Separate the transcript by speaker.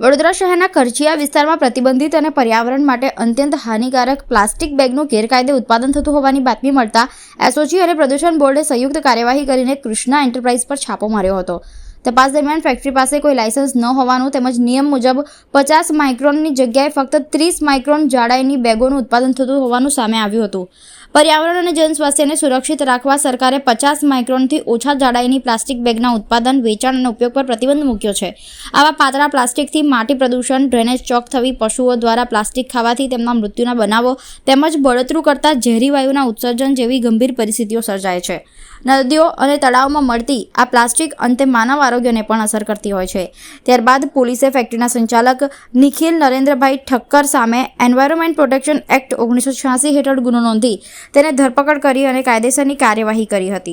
Speaker 1: વડોદરા શહેરના કરચિયા વિસ્તારમાં પ્રતિબંધિત અને પર્યાવરણ માટે અત્યંત હાનિકારક પ્લાસ્ટિક બેગનું ગેરકાયદે ઉત્પાદન થતું હોવાની બાતમી મળતા એસઓજી અને પ્રદૂષણ બોર્ડે સંયુક્ત કાર્યવાહી કરીને કૃષ્ણા એન્ટરપ્રાઇઝ પર છાપો માર્યો હતો. તપાસ દરમિયાન ફેક્ટરી પાસે કોઈ લાયસન્સ ન હોવાનું તેમજ નિયમ મુજબ પચાસ માઇક્રોનની જગ્યાએ ફક્ત ત્રીસ માઇક્રોન જાડાઈની બેગોનું ઉત્પાદન થતું હોવાનું સામે આવ્યું હતું. પર્યાવરણ અને જનસ્વાસ્થ્યને સુરક્ષિત રાખવા સરકારે પચાસ માઇક્રોનથી ઓછા જાડાઈની પ્લાસ્ટિક બેગના ઉત્પાદન, વેચાણ અને ઉપયોગ પર પ્રતિબંધ મૂક્યો છે. આવા પાતળા પ્લાસ્ટિકથી માટી પ્રદૂષણ, ડ્રેનેજ ચોક થવી, પશુઓ દ્વારા પ્લાસ્ટિક ખાવાથી તેમના મૃત્યુના બનાવો તેમજ બળતરું કરતા ઝેરી વાયુના ઉત્સર્જન જેવી ગંભીર પરિસ્થિતિઓ સર્જાય છે. નદીઓ અને તળાવમાં મળતી આ પ્લાસ્ટિક અંતે માનવ આરોગ્યને પણ અસર કરતી હોય છે. ત્યારબાદ પોલીસે ફેક્ટરીના સંચાલક નિખિલ નરેન્દ્રભાઈ ઠક્કર સામે એન્વાયરમેન્ટ પ્રોટેક્શન એક્ટ ઓગણીસો છ્યાસી હેઠળ ગુનો નોંધી તેને ધરપકડ કરી અને કાયદેસરની કાર્યવાહી કરી હતી.